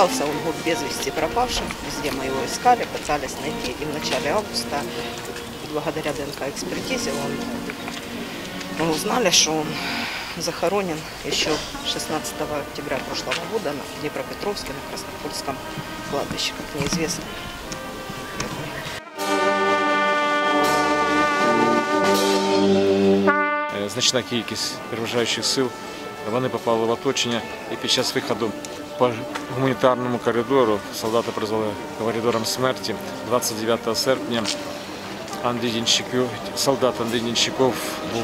Считался он год без вести пропавшим. Везде мы его искали, пытались найти. И в начале августа, благодаря ДНК-экспертизе, он, мы узнали, что он захоронен еще 16 октября прошлого года на Днепропетровске на Краснопольском кладбище, как неизвестно. Е, Значна кількість переважаючих сил вони попали в оточення і під час виходу по гуманітарному коридору солдати призвали коридором смерті 29 серпня Андрій Дінчиков, солдат Андрій Дінчиков був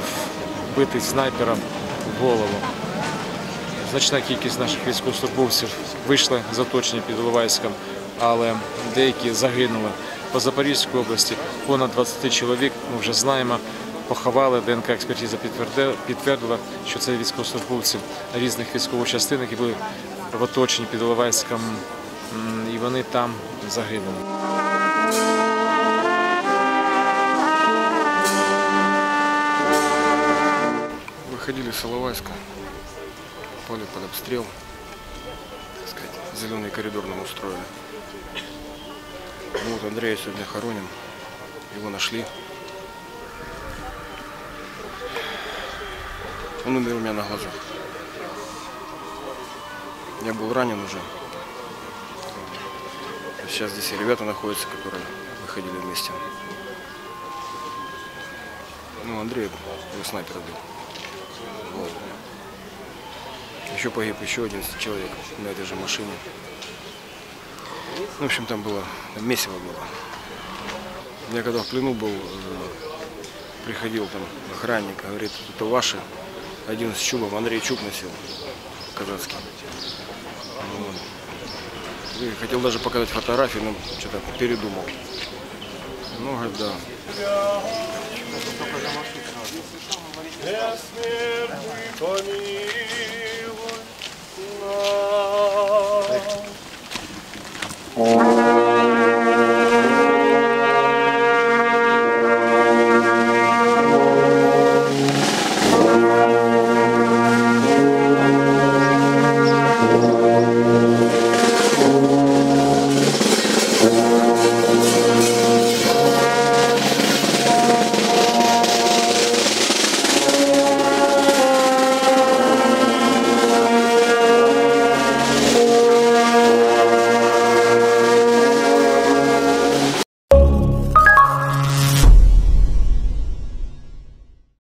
битий снайпером в голову. Значна кількість наших військовослужбовців вийшли з оточення під Іловайськом, але деякі загинули. По Запорізькій області понад 20 чоловік, ми вже знаємо, поховали. ДНК експертиза підтвердила, що це військовослужбовці різних військових частин, які були в оточенні під Іловайськом, м, і вони там загинули. Выходили с Иловайска, попали под обстрел, так сказать, зеленый коридор нам устроили. Ну вот Андрея сегодня хороним, его нашли. Он умер у меня на глазах. Я был ранен уже. Сейчас здесь и ребята находятся, которые выходили вместе. Ну, Андрей, его снайпер убил. Вот. Еще погиб еще 11 человек на этой же машине. Ну, в общем, там было там месиво было. Я когда в плену был, э, приходил там охранник, говорит, это ваши. Один из чубов, Андрей Чуб носил, казацкий. Ну, вот. Хотел даже показать фотографии, но что-то передумал. Ну, да. Помилуй.